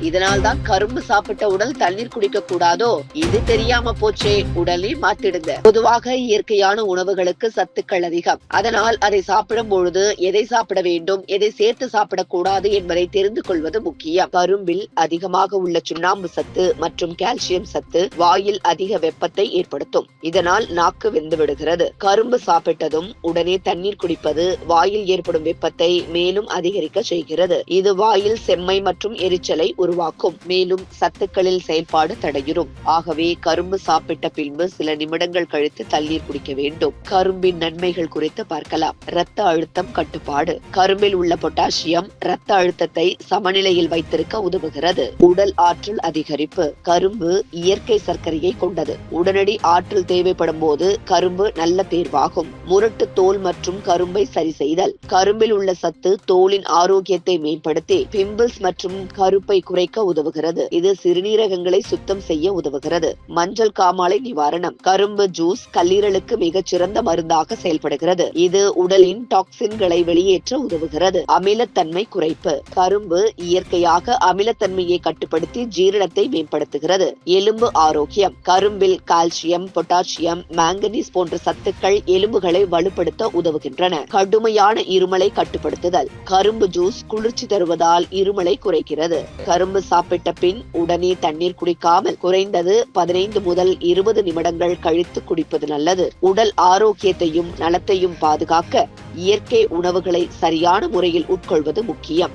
இதனால் தான் கரும்பு சாப்பிட்ட உடல் தண்ணீர் குடிக்க கூடாதோ? இது தெரியாம போச்சே. உடலை மாத்திடுங்க பொதுவாக இயற்கையான உணவுகளுக்கு சத்துக்கள் அதிகம். அதனால் அதை சாப்பிடும் பொழுது எதை சாப்பிட வேண்டும் எதை சேர்த்து சாப்பிடக்கூடாது என்பதை தெரிந்து கொள்வது முக்கியம். கரும்பில் அதிகமாக உள்ள சுண்ணாம்பு சத்து மற்றும் கால்சியம் சத்து வாயில் அதிக வெப்பத்தை ஏற்படுத்தும். இதனால் நாக்கு வெந்து விடுகிறது. கரும்பு சாப்பிட்டதும் உடனே தண்ணீர் குடிப்பது வாயில் ஏற்படும் வெப்பத்தை மேலும் அதிகரிக்க செய்கிறது. இது வாயில் செம்மை மற்றும் எரிச்சலை உருவாக்கும். மேலும் சத்துக்களில் செயல்பாடு தடையுறும். ஆகவே கரும்பு சாப்பிட்ட பின்பு சில நிமிடங்கள் கழித்து தண்ணீர் குடிக்க வேண்டும். கரும்பின் நன்மைகள் குறித்து பார்க்கலாம். இரத்த அழுத்தம் கட்டுப்பாடு. கரும்பில் உள்ள பொட்டாசியம் இரத்த அழுத்தத்தை சமநிலையில் வைத்திருக்க உதவுகிறது. உடல் ஆற்றல் அதிகரிப்பு. கரும்பு இயற்கை சர்க்கரையை கொண்டது. உடனடி ஆற்றல் தேவைப்படும் போது கரும்பு நல்ல தேர்வாகும். முரட்டு தோல் மற்றும் கரும்பை சரி செய்தல். கரும்பில் உள்ள சத்து தோலின் ஆரோக்கியத்தை மேம்படுத்தி பிம்பிள்ஸ் மற்றும் கருப்பை குறைக்க உதவுகிறது. இது சிறுநீரகங்களை சுத்தம் செய்ய உதவுகிறது. மஞ்சள் காமாலை நிவாரணம். கரும்பு ஜூஸ் கல்லீரலுக்கு மிகச் சிறந்த மருந்தாக செயல்படுகிறது. இது உடலின் டாக்சின்களை வெளியேற்ற உதவுகிறது. அமிலத்தன்மை குறைப்பு. கரும்பு இயற்கையாக அமிலத்தன்மையை கட்டுப்படுத்தி ஜீரணத்தை மேம்படுத்துகிறது. எலும்பு ஆரோக்கியம். கரும்பில் கால்சியம் பொட்டாசியம் மாங்கனீஸ் போன்ற சத்துக்கள் எலும்புகளை வலுப்படுத்த உதவுகின்றன. கடுமையான இருமலை கட்டுப்படுத்துதல். கரும்பு ஜூஸ் குளிர்ச்சி தருவதால் இருமலை குறைக்கிறது. கரும்பு சாப்பிட்ட பின் உடனே தண்ணீர் குடிக்காமல் குறைந்தது பதினைந்து முதல் இருபது நிமிடங்கள் கழித்து குடிப்பது நல்லது. உடல் ஆரோக்கியத்தையும் நலத்தையும் பாதுகாக்க இயற்கை உணவுகளை சரியான முறையில் உட்கொள்வது முக்கியம்.